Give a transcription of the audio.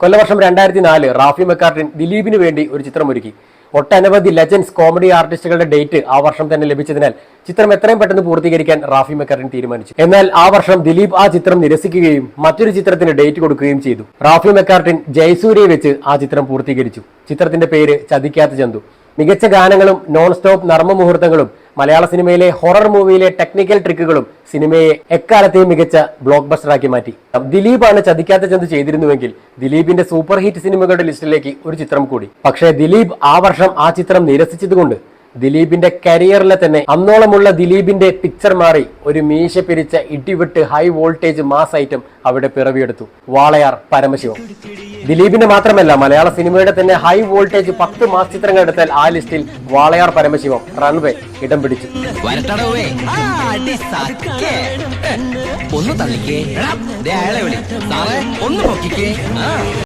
കൊല്ലവർഷം രണ്ടായിരത്തി നാല് റാഫി മെക്കാർട്ടിൻ ദിലീപിന് വേണ്ടി ഒരു ചിത്രമൊരുക്കി ഒട്ടനവധി ലെജൻസ് കോമഡി ആർട്ടിസ്റ്റുകളുടെ ഡേറ്റ് ആ വർഷം തന്നെ ലഭിച്ചതിനാൽ ചിത്രം എത്രയും പെട്ടെന്ന് പൂർത്തീകരിക്കാൻ റാഫി മെക്കാർട്ടിൻ തീരുമാനിച്ചു. എന്നാൽ ആ വർഷം ദിലീപ് ആ ചിത്രം നിരസിക്കുകയും മറ്റൊരു ചിത്രത്തിന് ഡേറ്റ് കൊടുക്കുകയും ചെയ്തു. റാഫി മെക്കാർട്ടിൻ ജയസൂര്യയെ വെച്ച് ആ ചിത്രം പൂർത്തീകരിച്ചു. ചിത്രത്തിന്റെ പേര് ചതിക്കാത്ത ചന്തു. മികച്ച ഗാനങ്ങളും നോൺ സ്റ്റോപ്പ് നർമ്മ മുഹൂർത്തങ്ങളും മലയാള സിനിമയിലെ ഹൊറർ മൂവിയിലെ ടെക്നിക്കൽ ട്രിക്കുകളും സിനിമയെ എക്കാലത്തെയും മികച്ച ബ്ലോക്ക് ബസ്റ്ററാക്കി മാറ്റി ദിലീപാണ് ചതിക്കാത്ത ചന്ത് ചെയ്തിരുന്നുവെങ്കിൽ ദിലീപിന്റെ സൂപ്പർ ഹിറ്റ് സിനിമകളുടെ ലിസ്റ്റിലേക്ക് ഒരു ചിത്രം കൂടി. പക്ഷേ ദിലീപ് ആ വർഷം ആ ചിത്രം നിരസിച്ചതുകൊണ്ട് ദിലീപിന്റെ കരിയറിലെ തന്നെ അന്നോളമുള്ള ദിലീപിന്റെ പിക്ചർ മാറി ഒരു മീശ പിരിച്ച ഇടിവിട്ട് ഹൈ വോൾട്ടേജ് മാസ് ഐറ്റം അവിടെ പിറവിയെടുത്തു. വാളയാർ പരമശിവം. ദിലീപിന്റെ മാത്രമല്ല മലയാള സിനിമയുടെ തന്നെ ഹൈ വോൾട്ടേജ് പത്ത് മാസ് ചിത്രങ്ങൾ എടുത്താൽ ആ ലിസ്റ്റിൽ വാളയാർ പരമശിവം റൺവേ ഇടം പിടിച്ചു. ഒന്ന് തള്ളിക്കേ. ഒന്ന്